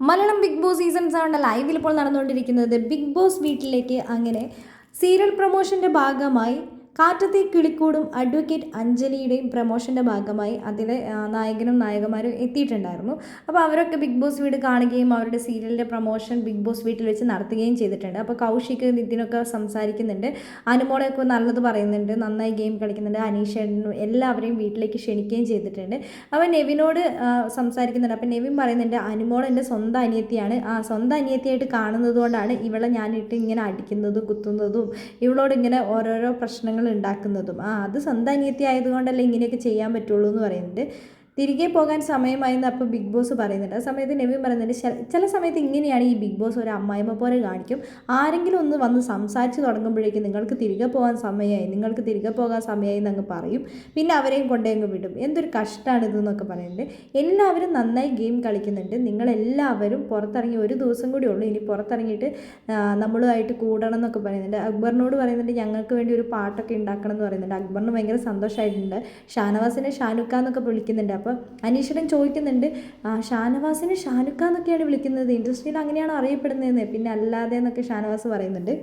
Malayalam Bigg Boss season സെവന്റെ ലൈവിൽ ഇപ്പോൾ നടന്നുകൊണ്ടിരിക്കുന്നത് ബിഗ് ബോസ് വീട്ടിലേക്ക് അങ്ങനെ സീരിയൽ പ്രൊമോഷന്റെ ഭാഗമായി കാറ്റത്തെ കിളിക്കൂടും അഡ്വക്കേറ്റ് അഞ്ജലിയുടെയും പ്രൊമോഷന്റെ ഭാഗമായി അതിലെ നായകനും നായകന്മാരും എത്തിയിട്ടുണ്ടായിരുന്നു. അപ്പോൾ അവരൊക്കെ ബിഗ് ബോസ് വീട് കാണുകയും അവരുടെ സീരിയലിന്റെ പ്രൊമോഷൻ ബിഗ് ബോസ് വീട്ടിൽ വെച്ച് നടത്തുകയും ചെയ്തിട്ടുണ്ട്. അപ്പോൾ കൗശിക് നിതിനൊക്കെ സംസാരിക്കുന്നുണ്ട്. അനുമോളൊക്കെ നല്ലത് പറയുന്നുണ്ട്. നന്നായി ഗെയിം കളിക്കുന്നുണ്ട്. അനീഷേട്ടനും എല്ലാവരെയും വീട്ടിലേക്ക് ക്ഷണിക്കുകയും ചെയ്തിട്ടുണ്ട്. അപ്പോൾ നെവിനോട് സംസാരിക്കുന്നുണ്ട്. അപ്പോൾ നെവിൻ പറയുന്നുണ്ട് അനുമോൾ എന്റെ സ്വന്തം അനിയത്തിയാണ്. ആ സ്വന്തം അനിയത്തിയായിട്ട് കാണുന്നത് കൊണ്ടാണ് ഇവളെ ഞാനിട്ട് ഇങ്ങനെ അടിക്കുന്നതും കുത്തുന്നതും ഇവളോട് ഇങ്ങനെ ഓരോരോ പ്രശ്നങ്ങൾ ഉണ്ടാക്കുന്നതും. ആ അത് സ്വന്തം അനിയത്തി ആയതുകൊണ്ടല്ലേ ഇങ്ങനെയൊക്കെ ചെയ്യാൻ പറ്റുള്ളൂ എന്ന് പറയുന്നുണ്ട്. തിരികെ പോകാൻ സമയമായെന്ന് അപ്പോൾ ബിഗ് ബോസ് പറയുന്നുണ്ട്. ആ സമയത്ത് നെവി പറയുന്നുണ്ട് "ചില- സമയത്ത് ഇങ്ങനെയാണ് ഈ ബിഗ് ബോസ് ഒരു അമ്മായിമ്മ പോലെ കാണിക്കും. ആരെങ്കിലും ഒന്ന് വന്ന് സംസാരിച്ച് തുടങ്ങുമ്പോഴേക്കും നിങ്ങൾക്ക് തിരികെ പോകാൻ സമയമായി നിങ്ങൾക്ക് തിരികെ പോകാൻ സമയമായി എന്നങ്ങ് പറയും. പിന്നെ അവരെയും കൊണ്ടേ അങ്ങ് വിടും. എന്തൊരു കഷ്ടമാണ് ഇതെന്നൊക്കെ പറയുന്നുണ്ട്. എല്ലാവരും നന്നായി ഗെയിം കളിക്കുന്നുണ്ട്. നിങ്ങളെല്ലാവരും പുറത്തിറങ്ങി ഒരു ദിവസം കൂടി ഉള്ളൂ. ഇനി പുറത്തിറങ്ങിയിട്ട് നമ്മളുമായിട്ട് കൂടണം എന്നൊക്കെ പറയുന്നുണ്ട്. അക്ബറിനോട് പറയുന്നുണ്ട് ഞങ്ങൾക്ക് വേണ്ടി ഒരു പാട്ടൊക്കെ ഉണ്ടാക്കണം എന്ന് പറയുന്നുണ്ട്. അക്ബറിന് ഭയങ്കര സന്തോഷമായിട്ടുണ്ട്. ഷാനവാസിനെ ഷാനുക്ക എന്നൊക്കെ വിളിക്കുന്നുണ്ട്. അപ്പോൾ അനീഷടൻ ചോദിക്കുന്നുണ്ട് ഷാനവാസിനെ ഷാനുക്ക എന്നൊക്കെയാണ് വിളിക്കുന്നത്. ഇൻഡസ്ട്രിയിൽ അങ്ങനെയാണ് അറിയപ്പെടുന്നതെന്ന്. പിന്നെ അല്ലാതെ എന്നൊക്കെ ഷാനവാസ് പറയുന്നുണ്ട്.